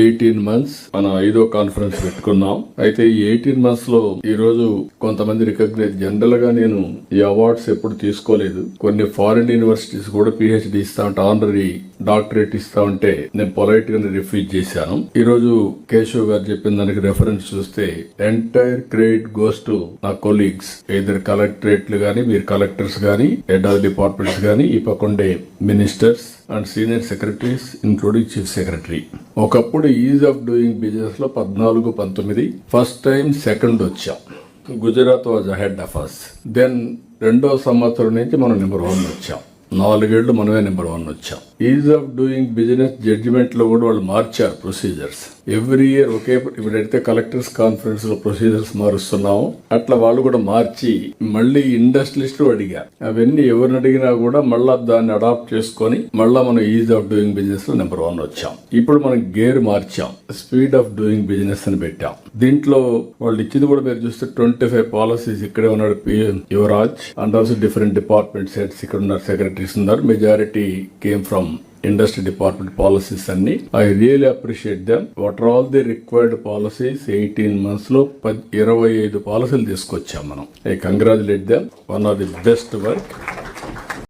Eighteen months మనం ఐదో conference పెట్టుకున్నాం. అయితే ఈ ఎయిటీన్ మంత్స్లో ఈ రోజు కొంతమంది రికగ్నైజ్ జనరల్గా నేను ఈ అవార్డ్స్ ఎప్పుడు తీసుకోలేదు. కొన్ని ఫారిన్ యూనివర్సిటీస్ కూడా పిహెచ్డి ఇస్తా ఉంటే ఆనరీ డాక్టరేట్ ఇస్తా ఉంటే నేను పొలైట్గా రిఫ్యూజ్ చేశాను. ఈ రోజు కేశవ్ గారు చెప్పిన దానికి రెఫరెన్స్ చూస్తే ఎంటైర్ క్రెడిట్ గోస్ టు నా కొలీగ్స్ ఇద్దరు కలెక్టరేట్లు గానీ మీరు కలెక్టర్స్ గానీ హెడ్ ఆఫ్ డిపార్ట్మెంట్స్ గానీ ఈ ministers and senior secretaries including chief secretary ఒకప్పుడు ఈజ్ ఆఫ్ డూయింగ్ బిజినెస్లో పద్నాలుగు పంతొమ్మిది ఫస్ట్ టైం సెకండ్ వచ్చాం. Gujarat was ahead of us then రెండో సంవత్సరం నుంచి మనం నెంబర్ వన్ వచ్చాం. నాలుగేళ్ళు మనమే నెంబర్ వన్ వచ్చాం. ఈజ్ ఆఫ్ డూయింగ్ బిజినెస్ జడ్జిమెంట్లో కూడా వాళ్ళు మార్చారు ప్రొసీజర్స్. ఎవ్రీ ఇయర్ ఒకే ఇప్పుడైతే కలెక్టర్స్ కాన్ఫరెన్స్లో ప్రొసీజర్స్ మారుస్తున్నాము. అట్లా వాళ్ళు కూడా మార్చి మళ్ళీ ఇండస్ట్రియలిస్ట్ అడిగా అవన్నీ ఎవరిని అడిగినా కూడా మళ్ళా దాన్ని అడాప్ట్ చేసుకొని మళ్ళా మనం ఈజ్ ఆఫ్ డూయింగ్ బిజినెస్లో నెంబర్ వన్ వచ్చాం. ఇప్పుడు మనం గేర్ మార్చాం. స్పీడ్ ఆఫ్ డూయింగ్ బిజినెస్ అని పెట్టాం. దీంట్లో వాళ్ళు ఇచ్చింది కూడా మీరు చూస్తే ట్వంటీ ఫైవ్ పాలసీస్ ఇక్కడే ఉన్నాడు P- Yuvraj. And also different departments heads ఇక్కడ ఉన్నారు సెక్రటరీ ఉన్నారు majority came from industry department policies అన్ని. I really appreciate them what are all the required policies eighteen మంత్స్లో ఇరవై ఐదు పాలసీలు తీసుకొచ్చాం మనం. I congratulate them one of the best work